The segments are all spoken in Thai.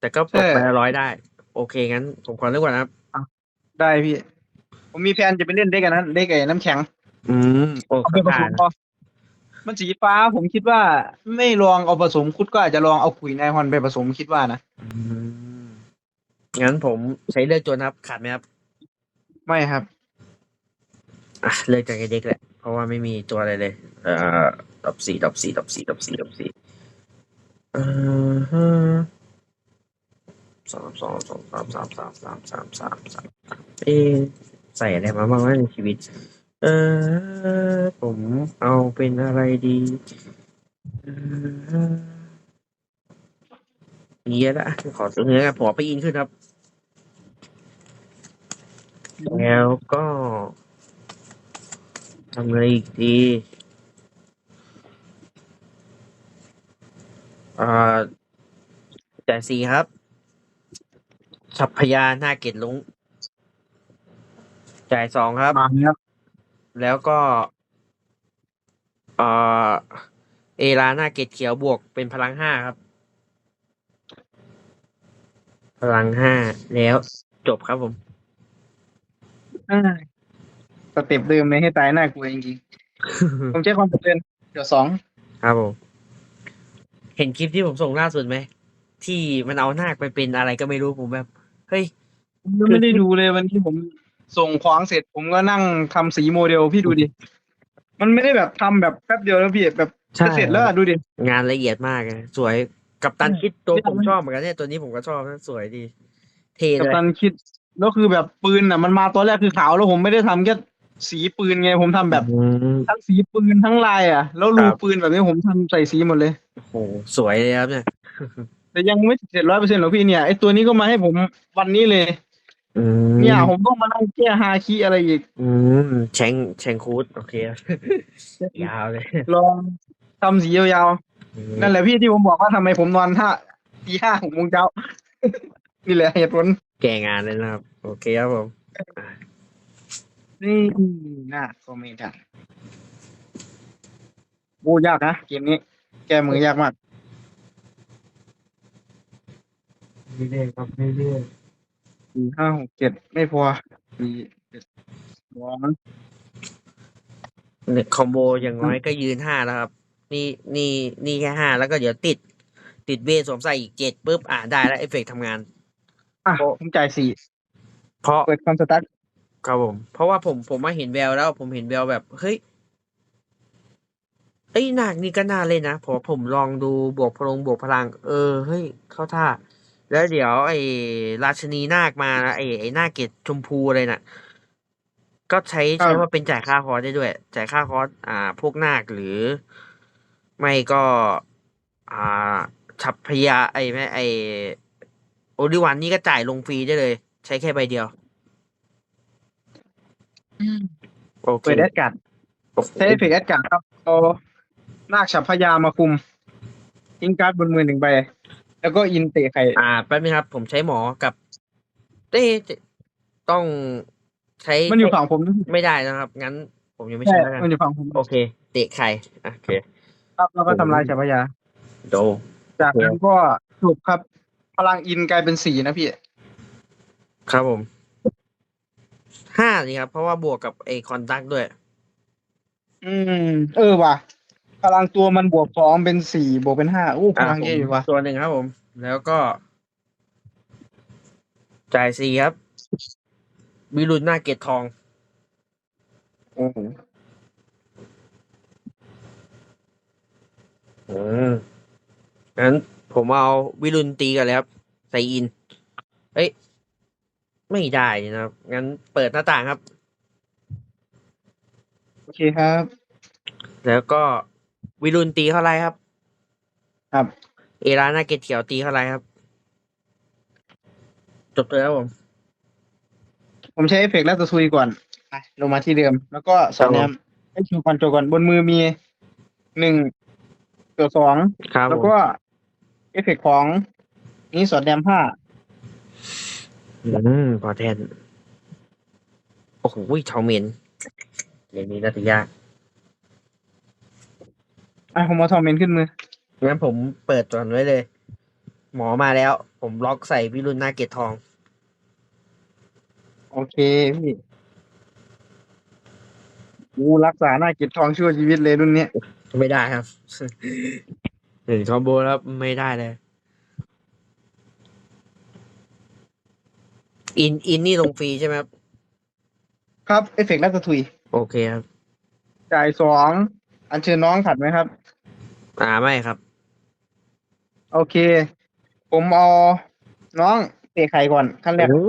แต่ก็ปลดไปละร้อยได้ โอเคงั้น ผมขอเลือกก่อนนะครับ ได้พี่ ผมมีแผนจะไปเล่นเด็กกันนั้นเด็กไอ้น้ำแข็งอืมโอ้เอาขไปผผ่าสนมพอมันสีฟ้าผมคิดว่า ไม่ลองเอาผสมคุดก็อาจจะลองเอาขุยนายฮอนไปผสมคิดว่านะอืมงั้นผมใช้เลือกจนครับ ขาดไหมครับไม่ครับ อะเลือกจากไอเด็กแหละ เพราะว่าไม่มีตัวอะไรเลย เอ่อดับสี่ดับสี่ดับสี่ดับสี่ดับสี่เออฮะสามสองสองสามสามสามสามสามสามสามเอใส่อะไรมาบ้างวะในชีวิต เออผมเอาเป็นอะไรดีเออเยละขอเสนอผมเอาไปอินขึ้นครับ แล้วก็ทำอะไรอีกดี อ่าแต่สี่ครับชัพพยาหน้าเกตลุง จ่ายสองครับ มาเนี้ยแล้วก็เอ่อเอลาหน้าเกตเขียวบวกเป็นพลังห้าครับ พลังห้าแล้วจบครับผม อ่าสเต็ปเดิมเลยให้ตายน่ากลัวจริงๆ ผมใช้ความเดินเดี๋ยวสองครับผม เห็นคลิปที่ผมส่งล่าสุดไหม ที่มันเอานาคไปเป็นอะไรก็ไม่รู้ผมแบบ เฮ้ยผมยังไม่ได้ดูเลยวันที่ผมส่งของเสร็จผมก็นั่งทำสีโมเดลพี่ดูดิ มันไม่ได้แบบทำแบบแป๊บเดียวแล้วพี่แบบใช่ จะเสร็จแล้วอะดูดิ งานละเอียดมากเลยสวยกับตันใช่คิดตัวเนี่ยผมมันชอบเหมือนกันเนี่ยตัวนี้ผมก็ชอบนะสวยดี เท่กัเลปยตันคิดแล้วคือแบบปืนอะมันมาตอนแรกคือขาวแล้วผมไม่ได้ทำแค่สีปืนไงผมทำแบบอืมทั้งสีปืนทั้งลายอะ แล้วรูครับ ปืนแบบนี้ผมทำใส่สีหมดเลย โอ้โหสวยเลยครับเนี่ยแต่ยังไม่เสร็จร้อยเปอร์เซ็นต์หรอกพี่เนี่ยไอตัวนี้ก็มาให้ผมวันนี้เลย อืมเนี่ย ผมต้องมานั่งแก้ฮาคีอะไรอีก อืมแชงแชงคูดโอเคยาวเลยลองทำสียาวอืมๆนั่นแหละพี่ที่ผมบอกว่าทำไมผมนอนห้าตีห้าหกโมงเช้า นี่แหละเหตุผลแก่งานเลยนะครับ โอเคครับผม นี่น่าก็ไม่ได้โอ้ยากนะเกมนี้ แก้มือยากมากเรื่อยๆครับเรื่อยสี่ห้าหกเจ็ดไม่พอสี่เจ็ดสองๆเนี่ยคอมโบอย่างน้อยก็ยืนห้าแล้วครับ นี่นี่นี่แค่ห้าแล้วก็เดี๋ยวติด ติดเบสสวมใส่อีกเจ็ดปุ๊บอ่าได้แล้วเอฟเฟกต์ทำงาน อะโอ้ผมจ่ายสี่เพราะเปิดคอมสตาร์ทครับผม เพราะว่าผมผมมาเห็นแววแล้วผมเห็นแววแบบ เฮ้ย ไอ้ยนาคนี่ก็น่าเล่นนะพอผมลองดูบวกพลังบวกพลัง เออเฮ้ยเข้าท่า แล้วเดี๋ยว ไอ้ราชนีนาคมานะไอ้ไอ้นาคเกตชมพูอะไรน่ะ ก็ใช้ใช้ว่าเป็นจ่ายค่าคอร์สได้ด้วย จ่ายค่าคอร์สอ่า พวกนาคหรือ ไม่ก็ อ่าฉับพยา ไอ้ไม่ไอ้โอลิวันนี่ก็จ่ายลงฟรีได้เลย ใช้แค่ใบเดียวโอเคเปิดแอดการ์ดโอ้โหใช้เอฟเฟกต์แอดการ์ดครับเอานาคฉับพยามาคุมทิ้งการ์ดบนมือหนึ่งใบ แล้วก็อินเตะไข่อ่าแป๊บนึงครับ ผมใช้หมอกับเต้ต้องใช้มันอยู่ฝั่งผมนะไม่ได้นะครับ งั้น ผมยังไม่ใช่ใช้แล้วกันมันอยู่ฝั่งผมโอเค เตะไข่อะโอเค ครับแล้วก็ทำลายฉับพยา โด จากนั้นก็จบครับ พลังอินกลายเป็นสี่นะพี่ ครับผม ห้านี่ครับ เพราะว่าบวกกับไอคอนตักด้วย อืม เออว่ะ พลังตัวมันบวกสองเป็นสี่บวกเป็นห้าอู้พลังเยอะอยู่ว่ะตัวหนึ่งครับผม แล้วก็ จ่ายสี่ครับมีรุนหน้าเกตทอง โอ้โหอืมงั้นผมเอาวิรุณตีกันแล้วใส่อิน เอ้ย ไม่ได้นะครับ งั้นเปิดหน้าต่างครับ โอเคครับ แล้วก็ วิรุณตีเท่าไรครับ ครับ เอราหน้าเกตเขียวตีเท่าไรครับ จบเลยครับผม ผมใช้เอฟเฟกต์แล้วตัวซุยก่อนไปลงมาที่เดิม แล้วก็สอดครับผมแนมให้คิวคอนโจก่อนบนมือมีหนึ่งตัวสองครับแล้วผมก็เอฟเฟกต์ของนี้สอดแนมผ้าอืมพอแทน โอ้โหเทาเมนเกมนี้น่าจะยาก อะผมเอาทอมเมนขึ้นมือ งั้นผมเปิดก่อนไว้เลย หมอมาแล้ว ผมล็อกใส่วิรุณหน้าเกตทอง โอเคพี่กูรักษาหน้าเก็บทองชั่วชีวิตเลยรุ่นเนี้ยไม่ได้ครับ เห็นคอมโบแล้วไม่ได้เลย อินอินนี่ลงฟรีใช่ไหมครับ ครับ เอฟเฟกต์รัตทุย โอเคครับ จ่ายสอง อันเชิญน้องขัดไหมครับ อ่าไม่ครับ โอเค ผมเอาน้องเตะไข่ก่อนขั้นแรก โอ้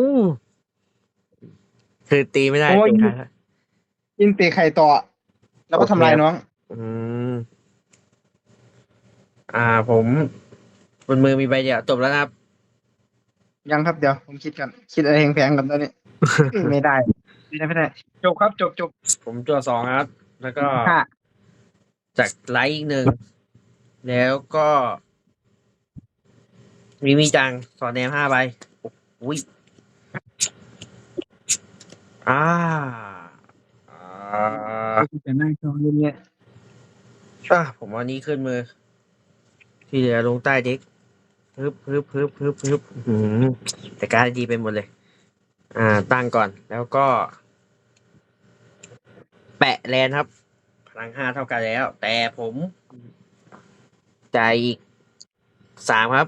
คือตีไม่ได้โอ้ย ตีขาด ยินเตะไข่ต่อ แล้วก็โอเค ทำลายน้อง อืม อ่า ผมบนมือมีใบเดียวจบแล้วนะครับ ยังครับเดี๋ยวผมคิดกันคิดอะไรแพงๆกับตอนนี้ ไม่ได้ ไม่ได้ไม่ได้จบครับจบจบผมตัวสองครับ แล้วก็ห้า จากไลท์อีกหนึ่ง แล้วก็มีมีจังสอนแนมห้าใบอุ้ยอ่าอ่าจะนั่งชมรุ่นเนี้ยอะผมเอานี้ขึ้นมือ ที่เหลือลงใต้เด็กพึบพึบพึบพึบพึบอื้อหือแต่การดดีไปหมดเลย อ่า ตั้งก่อน แล้วก็ แปะแลนครับพ ลังห้าเท่ากันแล้ว แต่ผมจ่ายอีกสามครับ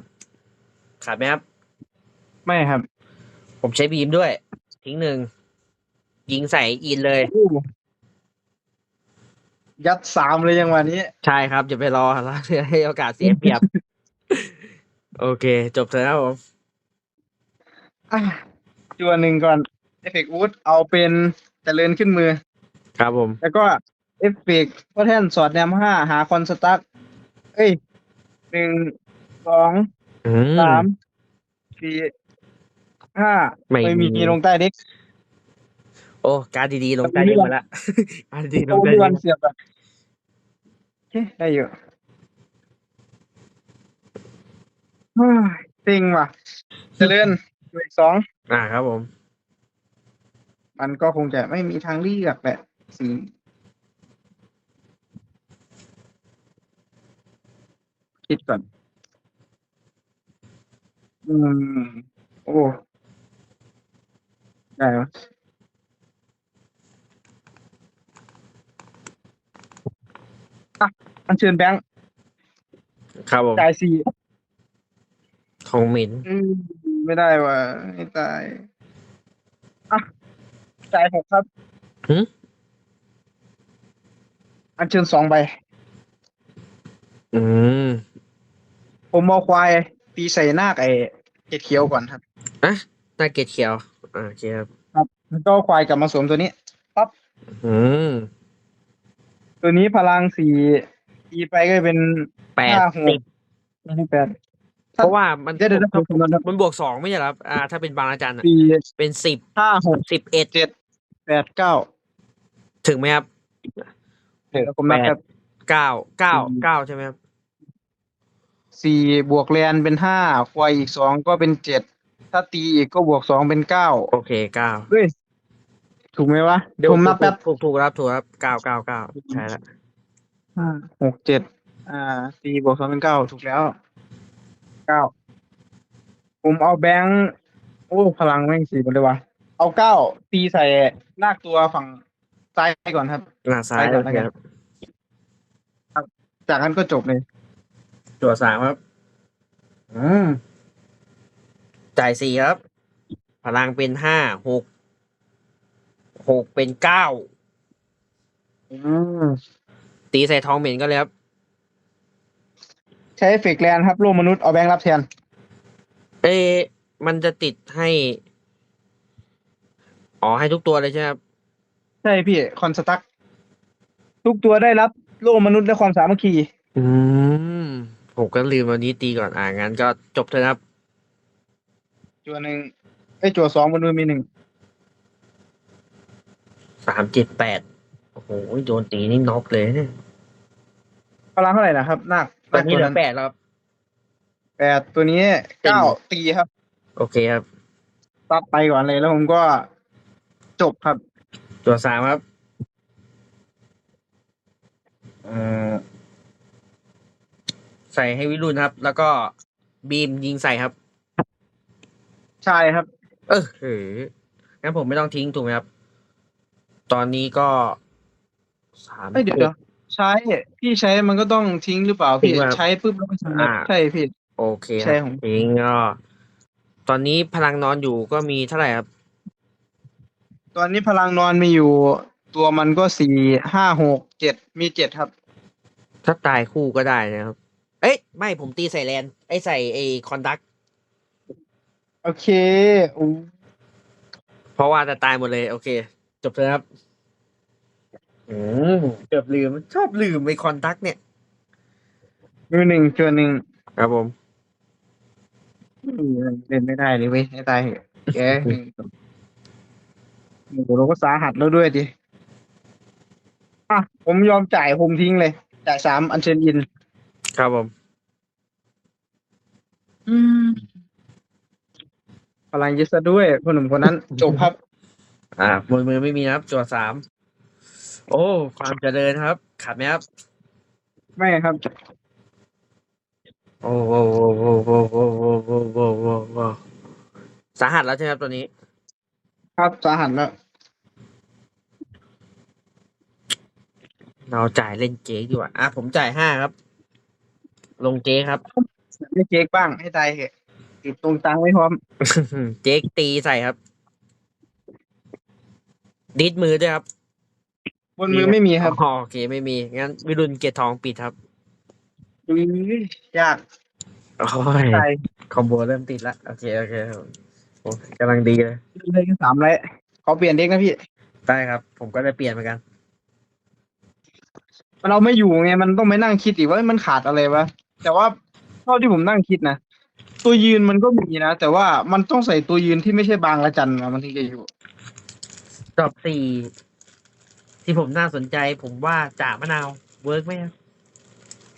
ขาดไหมครับ ไม่ครับผมใช้บีมด้วย ทิ้งหนึ่งยิงใส่อินเลย อู้ยัดสามเลยยังวันนี้ ใช่ครับอย่าไปรอแล้วให้โอกาสเสียเปรียบ โอเค จบเถอะครับผมอะตัวหนึ่งก่อนเอฟเฟกต์วูดเอาเป็นเจริญขึ้นมือ ครับผม แล้วก็ เอฟเฟกต์พ่อแท่นสอดแนมห้าหาคอนสตั๊กเอ้ยหนึ่งสองอืม สามสี่ห้าไม่มี มีลงใต้เด็กโอ้การดดีๆลงใต้เยอะมาละ การดดีๆลโอ้งใต้ยเยวัอะนเสียบแบบโอเคได้อยู่เฮ้ยเต็งว่ะ เจริญอยู่อีกสอง อ่าครับผม มันก็คงจะไม่มีทางเลือกแหละสี คิดก่อน อืม โอ้ ได้ไหมอะอันเชิญแบงค์ครับผมจ่ายสี่ของหมินอืม ไม่ได้ว่ะไม่ตายอะจ่ายหกครับ หึอันเชิญสองใบอืม ผมเอาควายตีใส่หน้าไอ้เกล็ดเขียวก่อนครับอะหน้าเกตเขียวอ่าโอเคครับครับแล้วก็เอาควายกลับมาสวมตัวนี้ปั๊บอืมตัวนี้พลังสี่ตีไปก็เป็นแปดห้าหสิกบไม่ใช่แปดเพราะว่ามันเดี๋ยวเดี๋ยวเดี๋ยวผมคำนวณครับมันบวกสองไม่ใช่เหรอครับอ่า ถ้าเป็นบางอาจารย์อะสี่เป็นสิบห้าหกสิบเอ็ดเจ็ดแปดเก้าถึงไหมครับเดี๋ยวผมนับครับ เก้าเก้าอืมเก้าใช่ไหมครับ สี่บวกแรนเป็นห้าควายอีกสองก็เป็นเจ็ดถ้าตีอีกก็บวกสองเป็นเก้าโอเคเก้าเฮ้ยถูกไหมวะเดี๋ยวผมนับแป๊บถูกถูกครับถูกครับเก้าเก้าเก้าใช่แล้วห้าหกเจ็ดอ่าตีบวกสองเป็นเก้าถูกแล้วเก้าผมเอาแบงค์โอ้พลังแม่งสี่หมดเลยวะเอาเก้าตีใส่ลากตัวฝั่งซ้ายก่อนครับหน้าซ้ายไปก่โออนเคแล้วกันครับจากนั้นก็จบเลย ตัวสามครับ อืม จ่ายสี่ครับ พลังเป็นห้าหกหกเป็นเก้าอืม ตีใส่ทองเหม็นก็เลยครับใช้เอฟเฟกต์แลนด์ครับโลกมนุษย์เอาแบงค์รับแทน เอ๊ะมันจะติดให้ อ๋อให้ทุกตัวเลยใช่ไหมครับ ใช่พี่คอนสตักทุกตัวได้รับโลกมนุษย์และความสามัคคี อืม ผมก็ลืมวันนี้ตีก่อนอ่างั้นก็จบเถอะครับ จัวหนึ่งไอ้ยจัวสองบนมือมีหนึ่งสามเจ็ดแปดโอ้โหโดนตีนี่น็อกเลยเนี่ยพลังเท่าไหร่นะครับนาคตอนนี้เหลือนาคแปดแล้วครับ แปดตัวนี้เก้าตีครับ โอเคครับ ตัดไปก่อนเลยแล้วผมก็จบครับ ตัวสามครับ เอ่อ ใส่ให้วิรุณครับ แล้วก็บีมยิงใส่ครับ ใช่ครับ เออเอองั้นผมไม่ต้องทิ้งถูกไหมครับ ตอนนี้ก็สาม เอ้ยเดี๋ยวเดี๋ยวใช้ พี่ใช้มันก็ต้องทิ้งหรือเปล่าพี่ทิ้งครับใช้ปุ๊บแล้วก็ใช้อ่า ใช่พี่ โอเคคใช่รับผมทิ้งก็ตอนนี้พลังนอนอยู่ก็มีเท่าไหร่ครับ ตอนนี้พลังนอนมีอยู่ ตัวมันก็สี่ห้าหกเจ็ดมีเจ็ดครับ ถ้าตายคู่ก็ได้นะครับ เอ้ยไม่ผมตีใส่แลนไอ้ยใส่ไอ้คอนดัก โอเคอู้เพราะว่าจะตายหมดเลย โอเค จบเลยครับอืมเกือบลืม ชอบลืมไอ้คอนดักเนี่ยมือหนึ่งตัวหนึ่งครับผมอืมเล่นไม่ได้เลยเว้ยให้ตายเถอะแกหนึ่งโอ้โหเราก็สาหัสแล้วด้วยดิอะผมยอมจ่ายผมทิ้งเลย จ่ายสามอันเชนอิน ครับผม อืม พลังเยอะซะด้วยคนหนุ่มคนนั้น จบครับ อ่าบนมือไม่มีนะครับจวดสามโอ้ ความเจริญครับ ขาดไหมครับ ไม่ครับโอ้โหโอ้โหโอ้โหโอ้โหโอ้โหโอ้โหโอ้โหสาหัสแล้วใช่ไหมครับตัวนี้ ครับสาหัสแล้ว เราจ่ายเล่นเจ๊ดีกว่าอะผมจ่ายห้าครับ ลงเจ๊ครับไม่เจ๊กบ้าง ให้ตายเถอะติดตรงตังไว้พร้อม เจ๊ตีใส่ครับ ดิดมือด้วยครับบนมือไม่มีครับอ๋อโอเคไม่มี งั้นวิรุณเกียรติทองปิดครับอุ้ยยากโอ้ยตายคอมโบเริ่มติดละโอเคโอเคครับโอ้กำลังดีเลยเลยสามแล้วขอเปลี่ยนเด็กนะพี่ ได้ครับ ผมก็จะเปลี่ยนเหมือนกันมันเอาไม่อยู่ไง มันต้องไปนั่งคิดอีกว่ามันขาดอะไรวะ แต่ว่าเท่าที่ผมนั่งคิดนะตัวยืนมันก็มีนะ แต่ว่ามันต้องใส่ตัวยืนที่ไม่ใช่บางละจันมามันถึงจะอยู่รอบสี่ที่ผมน่าสนใจ ผมว่าจ่ามะนาวเวิร์กไหมครับ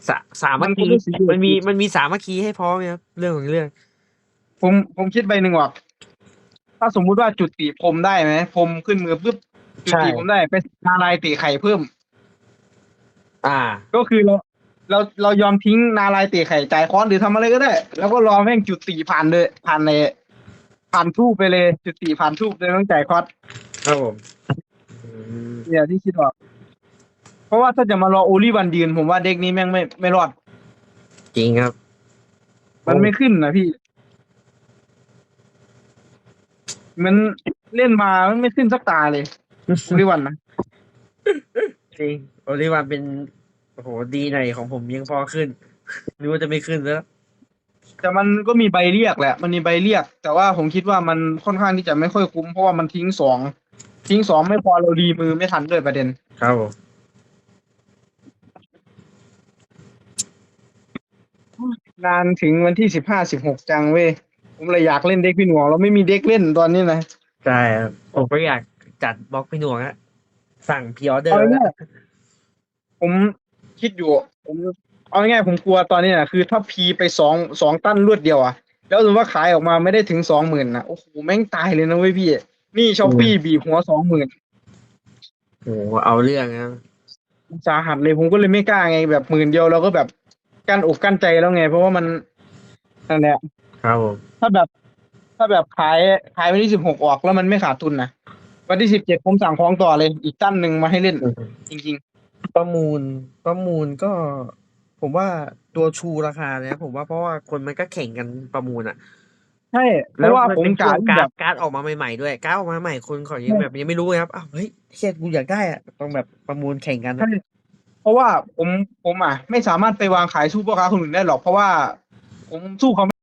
สาสามัคคีมันก็ไม่ซีเรียสมันมีมันมีสามัคคีให้พร้อมไหมครับเรื่องของเรื่อง ผมผมคิดใบหนึ่งว่าถ้าสมมุติว่าจุดตีพรมได้ไหมพรมขึ้นมือปุ๊บจุดตีใช่ผมได้ไปนาลายตีไข่เพิ่ม อ่า ก็คือเรา เราเรายอมทิ้งนาลายตีไข่จ่ายค้อนหรือทำอะไรก็ได้ แล้วก็รอแม่งจุดตีผ่านเลยผ่านในผ่านทูบไปเลย จุดตีผ่านทูบเลยไม่ต้องจ่ายคอสครับผมอืมเนี่ยที่คิดว่าเพราะว่าถ้าจะมารอโอลิวันยืน ผมว่าเด็กนี้แม่งไม่ไม่รอด จริงครับ มันไม่ขึ้นนะพี่ มันเล่นมามันไม่ขึ้นสักตาเลย โอลิวันนะ จริงโอลิวันเป็นโอ้โหดีหน่อยของผมยังพอขึ้นนึกว่าจะไม่ขึ้นแล้ว แต่มันก็มีใบเรียกแหละ มันมีใบเรียก แต่ว่าผมคิดว่ามันค่อนข้างที่จะไม่ค่อยคุ้มเพราะว่ามันทิ้งสองทิ้งสองไม่พอเราดีมือไม่ทันด้วยประเด็น ครับผมนานถึงวันที่สิบห้าสิบหกจังเว้ยผมเลยอยากเล่นเด็กพี่หนวงเราไม่มีเด็กเล่นตอนนี้นะใช่ครับผมก็อยากจัดบล็อกพี่หน่วงอะสั่งพิออเดอเอาร์ง่ายๆผม คิดอยู่ ผมเอาง่ายๆผมกลัวตอนนี้นะคือถ้าพีไปสองสองตั้นรวดเดียวอะแล้วสมมติว่าขายออกมาไม่ได้ถึงสองหมื่นนะโอ้โหแม่งตายเลยนะเว้ยพี่ นี่ช้อปปี้บีบหัวสองหมื่นโอ้โหเอาเรื่องนะสาหัสเลยผมก็เลยไม่กล้าไงแบบหมื่นเดียวเราก็แบบกั้นอกกั้นใจแล้วไง เพราะว่ามันนั่นแหละครับผมถ้าแบบ ถ้าแบบขายขายวันที่สิบหกออกแล้วมันไม่ขาดทุนนะวันที่สิบเจ็ดผมสั่งของต่อเลย อีกตั้นหนึ่งมาให้เล่น จริง ประมูล ประมูลก็ ผมว่าตัวชูราคาเนี่ยผมว่าเพราะว่าคนมันก็แข่งกันประมูลอะๆใช่เพราะว่าผมนกะเป็นที่ช่วงแบการ์บดการ์ดออกมาใหม่ๆด้วยการ์ดออกมาใหม่คนเขายังใช่แบบยังไม่รู้ไงครับอ้าวเฮ้ยเฮียกูอยากได้อะต้องแบบประมูลแข่งกันใช่เพราะว่าผมผมอะ ไม่สามารถไปวางขายสู้พ่อค้าคนอื่นได้หรอกเพราะว่าผมสู้เขา